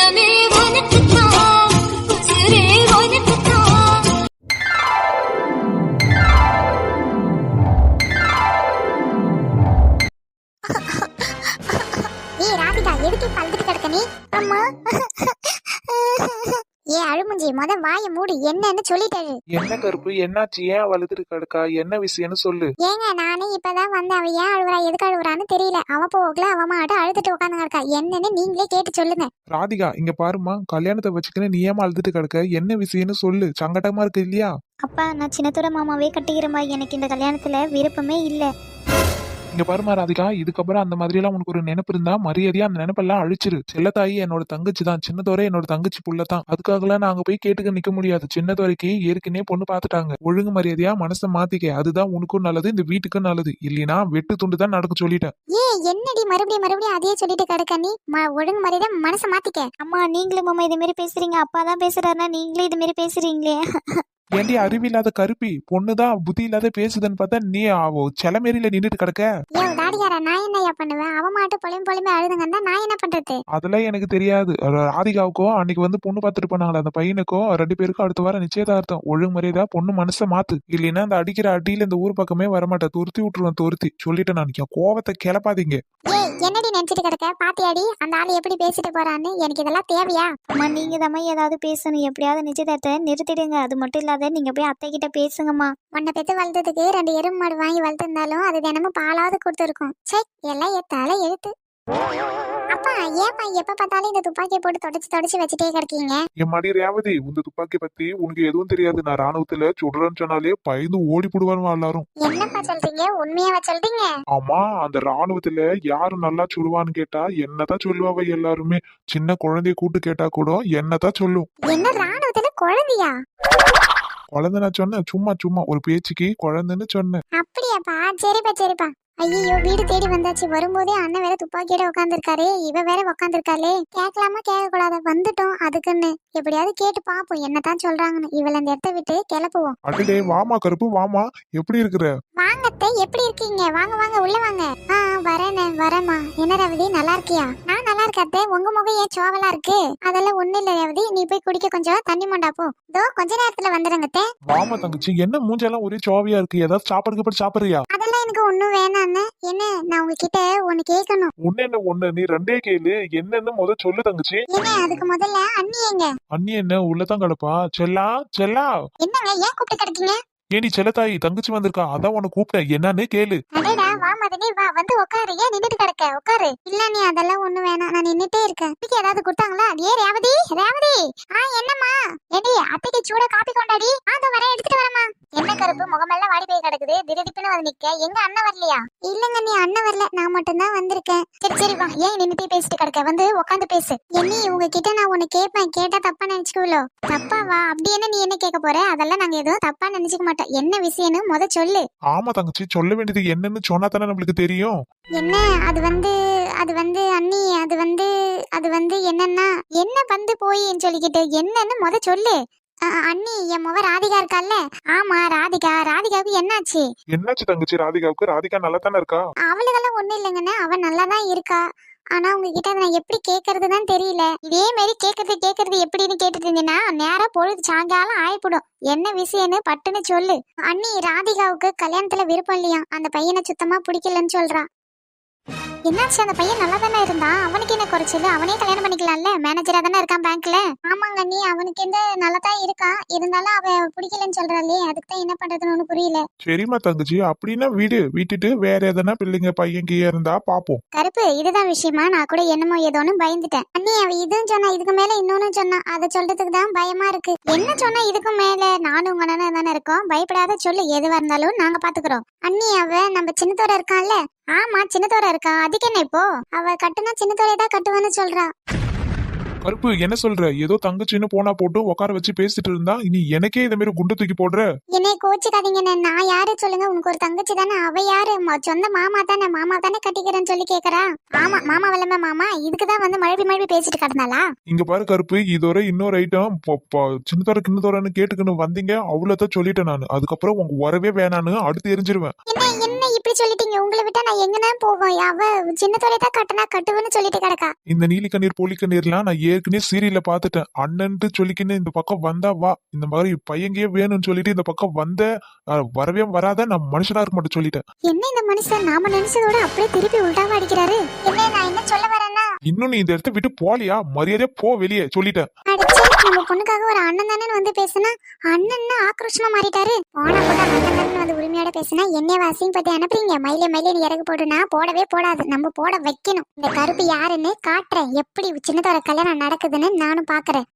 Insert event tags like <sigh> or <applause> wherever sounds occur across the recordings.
மனமே ராதிகா எதுக்கு பழுதுட்டு கிடக்க நீ அம்மா ஏ அழுமுஞ்சி முத வாயை மூடு என்னன்னு சொல்லிட்டாரு என்ன கருப்பு என்னாச்சு? ஏன் வலுதுட்டு கிடக்கா? என்ன விஷயம்னு சொல்லு. ஏங்க நானே இப்பதான் வந்து அவ ஏன் அழுவுறா எதுக்கு அழுவுறான்னு தெரியல. அவ போகல அவ மாட்ட அழுதுட்டு உட்காந்து கிடக்கா என்னன்னு நீங்களே கேட்டு சொல்லுங்க. ராதிகா இங்க பாருமா கல்யாணத்தை வச்சுக்கின்னு நீ ஏமா அழுதுட்டு கிடக்க? என்ன விஷயம்னு சொல்லு. சங்கடமா இருக்கு இல்லையா? அப்பா நான் சின்னத்தோட மாமாவே கட்டிக்கிறேன்பா எனக்கு இந்த கல்யாணத்துல விருப்பமே இல்ல. இங்க பாருமா ராதிகா இதுக்கப்புறம் அந்த மாதிரி எல்லாம் உனக்கு ஒரு நினைப்பு இருந்தா மரியாதையா அந்த நினைப்பெல்லாம் அழிச்சிரு. செல்லத்தாயி என்னோட தங்கச்சி தான். சின்னதோரை என்னோட தங்கச்சி புள்ள தான். அதுக்காகலாம் நாங்க போய் கேட்டுக்க நிக்க முடியாது. சின்னதோரைக்கு ஏற்கனவே பொண்ணு பாத்துட்டாங்க. ஒழுங்கு மரியாதையா மனசை மாத்திக்க. அதுதான் உனக்கும் நல்லது இந்த வீட்டுக்கும் நல்லது. இல்லைனா வெட்டு துண்டு தான் நடக்க சொல்லிட்டேன். ஏ என்னடி மறுபடியும் மறுபடியும் அதையே சொல்லிட்டு கிடக்க நீ? ஒழுங்கு மரியாதை மனசை மாத்திக்க. அம்மா நீங்களும் மாமா இது மாதிரி பேசுறீங்க. அப்பா தான் பேசுறாருன்னா நீங்களே இது மாதிரி பேசுறீங்களே. <laughs> ஏண்டி அறிவில்லாத கருப்பி? பொண்ணுதான் புத்தி இல்லாத பேசுதுன்னு பார்த்தா நீ அவ செலமேரியில நின்றுட்டு கிடக்க? ஏ தாடிகார நான் என்னய்யா பண்ணுவேன்? அவ மாட்டு பொலியும் பொலியுமே அழுதுங்கன்னா நான் என்ன பண்றது? அதெல்லாம் எனக்கு தெரியாது. ர- ராதிகாவுக்கும் அன்னைக்கு வந்து பொண்ணு பார்த்துட்டு போனாங்களே அந்த பையனுக்கும் ரெண்டு பேருக்கும் அடுத்த வாரம் நிச்சயதார்த்தம். ஒழுங்கு மரியாதை பொண்ணு மனசை மாத்து. இல்லைன்னா அந்த அடிக்கிற அடியில இந்த ஊர் பக்கமே வரமாட்டேன் துருத்தி விட்டுருவேன் துருத்தி. சொல்லிட்டு நான் கோவத்தை கிளப்பாதீங்க. ஏய் என்னடி நினைச்சிட்டு கிடக்க? பாத்தியாடி அந்த ஆள் எப்படி பேசிட்டு போறான்னு? எனக்கு இதெல்லாம் தேவையா? அம்மா நீங்க தாம்மா ஏதாவது பேசணும். எப்படியாவது நிச்சயதார்த்தத்தை நிறுத்திடுங்க. அது மட்டும் இல்லாத நீங்க போய் அத்தை கிட்ட பேசுங்கம்மா. உன்னை பெத்து வளர்த்ததுக்கு ரெண்டு எருமை மாடு வாங்கி வளர்த்திருந்தாலும் அது தினமும் பாலாவது கொடுத்துருக்கும். சே எல்லாம் எத்தால எழுத்து. அப்பா ஏப்பா எப்ப பார்த்தாலும் இந்த துப்பாக்கியை போட்டு தொடச்சு தொடச்சு வச்சுட்டே கிடக்கீங்க? என் மடி ரேவதி உங்க துப்பாக்கி பத்தி உனக்கு எதுவும் தெரியாது. நான் ராணுவத்துல சுடுறேன்னு சொன்னாலே பயந்து ஓடி போடுவாரு எல்லாரும். என்னப்பா சொல்றீங்க? உண்மையாவா சொல்றீங்க? ஆமா அந்த ராணுவத்துல யாரு நல்லா சுடுவான்னு கேட்டா என்னதான் சொல்லுவாவ எல்லாருமே. சின்ன குழந்தைய கூட்டு கேட்டா கூட என்னதான் சொல்லும். என்ன ராணுவத்துல குழந்தையா? குழந்தை நான் சொன்னேன் சும்மா சும்மா ஒரு பேச்சுக்கு குழந்தைன்னு சொன்னேன். அப்படியாப்பா சரிப்பா சரிப்பா. ஐயோ வீடு தேடி வந்தாச்சு. வரும்போதே அண்ணன் வேற துப்பாக்கியோட உட்காந்துருக்காரு இவ வேற உட்காந்துருக்காளே கேட்கலாமா? கேட்க கூடாத வந்துட்டோம். அதுக்குன்னு. எப்படியாவது கேட்டு பாப்போம் என்னதான் சொல்றாங்கன்னு. இவள இந்த இடத்த விட்டு கிளப்புவோம். அடடே வாமா கருப்பு வாமா எப்படி இருக்கிற? வாங்கத்தை எப்படி இருக்கீங்க? வாங்க வாங்க உள்ள வாங்க. ஆ வரேனே வரேம்மா. என்ன ரவதி நல்லா இருக்கியா? நான் நல்லா இருக்கத்தே உங்க முகம் ஏன் சோவலா இருக்கு? அதெல்லாம் ஒண்ணு இல்ல ரவதி. நீ போய் குடிக்க கொஞ்சம் தண்ணி மண்டா போ. இதோ கொஞ்ச நேரத்துல வந்துடுங்கத்தே வாமா தங்கச்சி என்ன மூஞ்செல்லாம் ஒரே சோவியா இருக்கு? ஏதாவது சாப்பாடு கீப்பாடு சாப்பிடுறியா? அதெல்லாம் எனக்கு ஒண்ணும் வேணான்னு என்ன நான் உங்ககிட்ட ஒண்ணு கேட்கணும். ஒண்ணு என்ன ஒண்ணு? நீ ரெண்டே கேளு. என்னன்னு முத சொல்லு தங்கச்சி. என்ன அதுக்கு முதல்ல அண்ணி எங்க? அண்ணி என்ன? உள்ளதான் கிடப்பா. செல்லா செல்லா. என்னங்க ஏன் கூப்பிட்டு கிடக்கீங்க ஏடி செல்லத்தாயி தங்கச்சி வந்திருக்கா? அதான் உனக்கு கூப்பிட்டேன். என்னன்னு கேளு. அடடா வா மதனி வா. வந்து உட்காரு ஏன் நின்னுட்டு கிடக்க? உட்காரு இல்ல நீ அதெல்லாம் ஒண்ணு வேணாம். நான் நின்னுட்டே இருக்கேன். இதுக்கு ஏதாவது கொடுத்தாங்களா? ஏ ரேவதி ரேவதி. ஆ என்னம்மா? ஏடி அத்தைக்கு சூட காப்பி கொண்டாடி? ஆ அதோ எடுத்துட்டு வரமா என்ன கருப்பு? முகமெல்லாம் வாடி போய் கிடக்குது. திடீர்னு வந்து நிக்க. எங்க அண்ணன் வரலையா? இல்லங்க நீ அண்ணன் வரல. நான் மட்டும் தான் வந்திருக்கேன். சரி சரி வா. ஏன் நின்னுட்டே பேசிட்டு கிடக்க? வந்து உட்காந்து பேசு. என்னி உங்ககிட்ட நான் உன்னை கேட்பேன். கேட்டா தப்பா நினைச்சுக்கோ தப்பாவா? அப்படி என்ன நீ என்ன கேட்க போற? அதெல்லாம் நாங்க எதுவும் தப்பா நினைச்சுக்க மாட்டோம். என்ன விஷயம்னு முத சொல்லு. ஆமா தங்கச்சி சொல்ல வேண்டியது என்னன்னு சொன்னா தானே நம்மளுக்கு தெரியும். என்ன? அது வந்து அது வந்து அண்ணி அது வந்து அது வந்து என்னன்னா என்ன வந்து போயின்னு சொல்லிக்கிட்டு என்னன்னு முத சொல்லு. அ, அண்ணி என் முக ராதிகா இருக்கால்ல? ஆமா ராதிகா. ராதிகாவுக்கு என்னாச்சு? என்னாச்சு தங்கச்சி? ராதிகாவுக்கு? ராதிகா நல்லா தானே இருக்கா? அவளுக்கெல்லாம் ஒண்ணும் இல்லைங்கண்ணே. அவ நல்லா தான் இருக்கா. ஆனா உங்ககிட்ட நான் எப்படி கேக்குறதுதான் தெரியல. இதே மாதிரி கேட்கறது கேட்கறது எப்படின்னு கேட்டுட்டு இருந்தீங்கன்னா நேரா பொழுது சாயங்காலம் ஆயிப்படும். என்ன விஷயம்னு பட்டுன்னு சொல்லு. அண்ணி ராதிகாவுக்கு கல்யாணத்துல விருப்பம் இல்லையா அந்த பையனை சுத்தமா பிடிக்கலன்னு சொல்றா. என்னாச்சு? அந்த பையன் நல்லா தானே இருந்தான்? அவனுக்கு என்ன குறைச்சது அவனே கல்யாணம் பண்ணிக்கலாம்ல? மேனேஜரா தானே இருக்கான் பேங்க்ல ஆமாங்க அண்ணி. அவனுக்கு எந்த நல்லா தான் இருக்கான். இருந்தாலும் அவ பிடிக்கலன்னு சொல்றாளே. அதுக்கு தான் என்ன பண்றதுன்னு ஒண்ணும் புரியல. சரிம்மா தங்கச்சி. அப்படின்னா வீடு. விட்டுட்டு வேற எதனா பிள்ளைங்க பையன் கீழ இருந்தா பாப்போம். கருப்பு இதுதான் விஷயமா? நான் கூட என்னமோ ஏதோன்னு பயந்துட்டேன். அண்ணி அவ இதுவும் சொன்னா இதுக்கு மேல இன்னொன்னு சொன்னா அதை சொல்றதுக்கு தான் பயமா இருக்கு. என்ன சொன்னா இதுக்கு மேல? நானும் உங்க அண்ணனும் தானே இருக்கோம். பயப்படாத சொல்லு. எதுவா இருந்தாலும் நாங்க பாத்துக்கிறோம். அண்ணி அவ நம்ம சின்னத்தோட இருக்கான்ல? ஆமா சின்னத்தோட இருக்கா? அதுக்கு என்ன இப்போ? அவ கட்டுனா சின்னத்தோட தான் கட்டுவான்னு சொல்றா. கருப்பு என்ன சொல்ற? ஏதோ தங்கச்சின்னு போனா போட்டு உட்கார வச்சு பேசிட்டு இருந்தா இனி எனக்கே இந்த மாதிரி குண்டு தூக்கி போடுற? என்னை கோச்சுக்காதீங்கண்ணே நான் யாரு சொல்லுங்க? உனக்கு ஒரு தங்கச்சி தானே. அவ யாரு? சொந்த மாமா தானே. மாமா தானே கட்டிக்கிறேன்னு சொல்லி கேக்குறா. ஆமா மாமா வல்லமே மாமா. இதுக்குதான் வந்து மழுப்பி மழுப்பி பேசிட்டு கிடந்தாளா? இங்க பாரு கருப்பு இதோட இன்னொரு ஐட்டம் சின்னதோர கிண்ணதோரன்னு கேட்டுக்கணும் வந்தீங்க. அவ்வளவுதான் சொல்லிட்டேன் நான். அதுக்கப்புறம் உங்க உறவே வேணான்னு அடுத்து எரிஞ்சிருவேன். இப்படி சொல்லிட்டீங்க. உங்களை விட்டா நான் எங்கனா போவேன்? அவ சின்ன தான் கட்டுனா கட்டுவேன்னு சொல்லிட்டு கிடக்கா? இந்த நீலி கண்ணீர் போலி கண்ணீர்லாம் நான் ஏற்கனவே சீரியல்ல பாத்துட்டேன் அண்ணன்ட்டு சொல்லிக்கின்னு இந்த பக்கம் வந்தா வா. இந்த மாதிரி பையங்கே வேணும்னு சொல்லிட்டு இந்த பக்கம் வந்த வரவே வராத நான் மனுஷனா இருக்க மாட்டேன் சொல்லிட்டேன். என்ன இந்த மனுஷன்? நாம நினைச்சதோட அப்படியே திருப்பி உள்டாவா அடிக்கிறாரு? என்ன நான் என்ன சொல்ல வரேன்னா? இன்னும் நீ இந்த இடத்த விட்டு போலியா? மரியாதையா போ வெளியே சொல்லிட்டேன். நம்ம பொண்ணுக்காக ஒரு அண்ணன் தானே வந்து பேசுனா அண்ணன் ஆக்ரோஷமா மாறிட்டாரு. போனா கூட அண்ணன் வந்து உரிமையோட பேசுனா என்னைய அசிங்கப்பட்டு அனுப்புறீங்க? மயிலே மயிலே நீ இறகு போடுனா போடவே போடாது. நம்ம போட வைக்கணும். இந்த கருப்பு யாருன்னு காட்டுறேன் எப்படி சின்னதோட கல்யாணம் நடக்குதுன்னு நானும் பாக்குறேன்.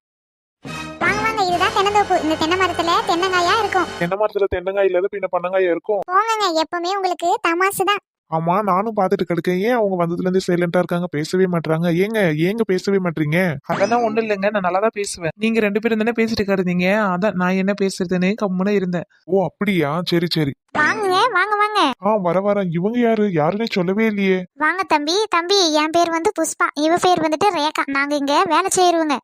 வாங்க வாங்க. இதுதான் தென்னந்தோப்பு. இந்த தென்னை மரத்துல தென்னங்காயா இருக்கும். என்ன மரத்துல தென்னங்காய் இல்லாத பின்ன பண்ணங்காய் இருக்கும். போங்கங்க. எப்பவுமே உங்களுக்கு தமாசு தான். ஆமா நானும் பாத்துட்டு கிடக்கேன். ஏன் அவங்க வந்ததுல இருந்து சைலண்டா இருக்காங்க? பேசவே மாட்டாங்க ஏங்க ஏங்க பேசவே மாட்டீங்க அதெல்லாம் ஒண்ணும் இல்லைங்க. நான் நல்லா தான் பேசுவேன். நீங்க ரெண்டு பேரும் தானே பேசிட்டு கிடந்தீங்க? அதான் நான் என்ன பேசுறதுன்னு கம்முன்னு இருந்தேன். ஓ அப்படியா? சரி சரி. வாங்குங்க வாங்க வாங்க. ஆ வர வர. இவங்க யாரு? யாருன்னே சொல்லவே இல்லையே. வாங்க தம்பி. தம்பி என் பேர் வந்து புஷ்பா. இவ பேர் வந்துட்டு ரேகா. நாங்க இங்க வேலை செய்யறவங்க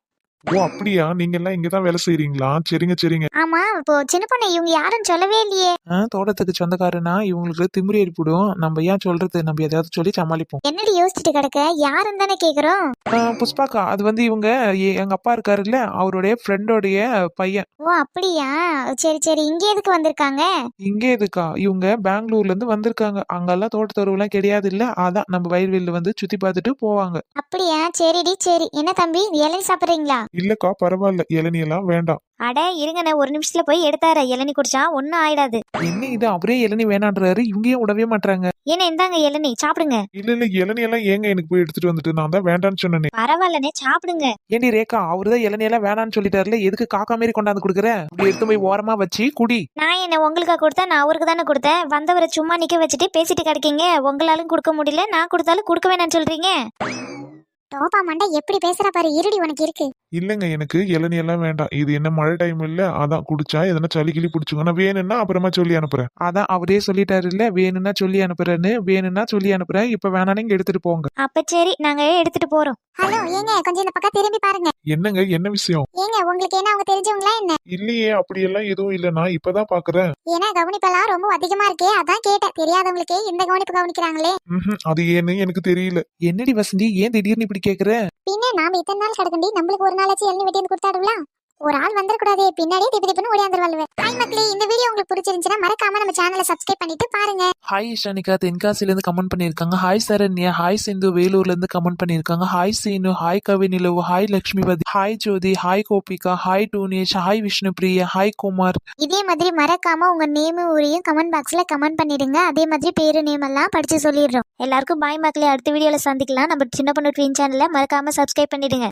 ஓ அப்படியா? நீங்க எல்லாம் இங்கதான் வேலை செய்றீங்களா? சரிங்க சரிங்க. ஆமா இப்போ சின்ன பொண்ணு இவங்க யாரும் சொல்லவே இல்லையே. ஆ, தோட்டத்துக்கு சொந்தக்காரனா? இவங்களுக்கு திமிரி ஏற்படும். நம்ம ஏன் சொல்றது? நம்ம எதையாவது சொல்லி சமாளிப்போம். என்னடி யோசிச்சுட்டு கிடக்க? யாருன்னு தானே கேக்குறோம். ஆ, புஷ்பாக்கா அது வந்து இவங்க எ- எங்க அப்பா இருக்காருல்ல அவருடைய ஃப்ரெண்டோடைய பையன். ஓ அப்படியா? சரி சரி. இங்க எதுக்கு வந்திருக்காங்க? இங்கே எதுக்கா? இவங்க பெங்களூர்ல இருந்து வந்திருக்காங்க. அங்கெல்லாம் தோட்டத்தொருவுலாம் கிடையாது இல்ல அதான் நம்ம வயல்வெளியில வந்து சுத்தி பார்த்துட்டு போவாங்க. அப்படியா? சரிடி சரி. என்ன தம்பி இளநீ சாப்பிடுறீங்களா? இல்லக்கா பரவாயில்ல. இளநீ எல்லாம் வேண்டாம். அட இருங்கண்ணே ஒரு நிமிஷத்துல போய் எடுத்தார. இளநீ குடிச்சா ஒன்னும் ஆயிடாது. என்ன இது? அவரே இளநீ வேணான்றாரு. இவங்க ஏன் விடவே மாட்டாங்க ஏன்னா இந்தாங்க இளநீ சாப்பிடுங்க. இல்ல இல்ல இளநீ எல்லாம் ஏங்க எனக்கு போய் எடுத்துட்டு வந்துட்டு? நான் தான் வேண்டாம்னு சொன்னேனே. பரவாயில்லண்ணே சாப்பிடுங்க. ஏண்டி ரேகா அவருதான் இளநியெல்லாம் வேணான்னு சொல்லிட்டாருல. எதுக்கு காக்கா மாரி கொண்டாந்து கொடுக்குற? எடுத்து போய் ஓரமா வச்சு குடி. நான் என்ன உங்களுக்கா கொடுத்தேன்? நான் அவருக்கு தானே கொடுத்தேன். வந்தவரை சும்மா நிக்க வச்சுட்டு பேசிட்டு கிடைக்கீங்க. உங்களாலும் கொடுக்க முடியல. நான் கொடுத்தாலும் கொடுக்க வேணாம்னு சொல்றீங்க. டோபா மண்டை எப்படி பேசுற பாரு இருடி உனக்கு இருக்கு. இல்லங்க எனக்கு இளநீ எல்லாம் வேண்டாம். இது என்ன மழை டைம் இல்ல? அதான் குடிச்சா எதனா சளி கிளி பிடிச்சுங்க நான் வேணும்னா அப்புறமா சொல்லி அனுப்புறேன். அதான் அவரே சொல்லிட்டாரு இல்ல? வேணும்னா சொல்லி அனுப்புறேன்னு. வேணும்னா சொல்லி அனுப்புறேன். இப்ப வேணாலும் இங்க எடுத்துட்டு போங்க. அப்ப சரி நாங்க எடுத்துட்டு போறோம். ஹலோ ஏங்க கொஞ்சம் இந்த பக்கம் திரும்பி பாருங்க. என்னங்க என்ன விஷயம்? உங்களுக்கு என்ன அவங்க தெரிஞ்சவங்களா என்ன? இல்லையே அப்படியெல்லாம் எதுவும் இல்ல. நான் இப்பதான் பாக்குறேன். ஏன்னா கவனிப்பெல்லாம் ரொம்ப அதிகமா இருக்கே. அதான் கேட்டேன். தெரியாதவங்களுக்கே இந்த கவனிப்பு கவனிக்கிறாங்களே. ம்ஹும், அது ஏன்னு எனக்கு தெரியல. என்னடி வசந்தி? ஏன் திடீர்னு இப்படி கேக்குற? பின்ன நாம இத்தனை நாள் கிடக்கண்டி நம்மளுக்கு ஒரு நாளாச்சும் எழுதி வெட்டி வந்து கொடுத்தாடுலாம் ஒரு ஆள் வந்துடக்கூடாதே பின்னாடியே திப்பி திப்புன்னு ஓடியாந்துருவாள்வே ஹாய் மக்களே இந்த வீடியோ உங்களுக்கு பிடிச்சிருந்துச்சுன்னா மறக்காம நம்ம சேனலை சப்ஸ்கிரைப் பண்ணிட்டு பாருங்க. ஹாய் ஷனிகா தென்காசில இருந்து கமெண்ட் பண்ணிருக்காங்க ஹாய் சரண்யா ஹாய் சிந்து வேலூர்ல இருந்து கமெண்ட் பண்ணிருக்காங்க hi Seenu hi Kavi Nilavu hi Lakshmipathi hi Jothi hi Gopika hi Dunesh hi Vishnupriya hi Kumar. இதே மாதிரி மறக்காம உங்க நேம் ஊரையும் கமெண்ட் பாக்ஸ்ல கமெண்ட் பண்ணிடுங்க. அதே மாதிரி பேரு நேம் எல்லாம் படிச்சு சொல்லிடுறோம். எல்லாருக்கும் பாய் மக்களே. அடுத்த வீடியோல சந்திக்கலாம். நம்ம சின்ன பொண்ணு ட்வீன் சேனலை மறக்காம சப்ஸ்கிரைப் பண்ணிடுங்க.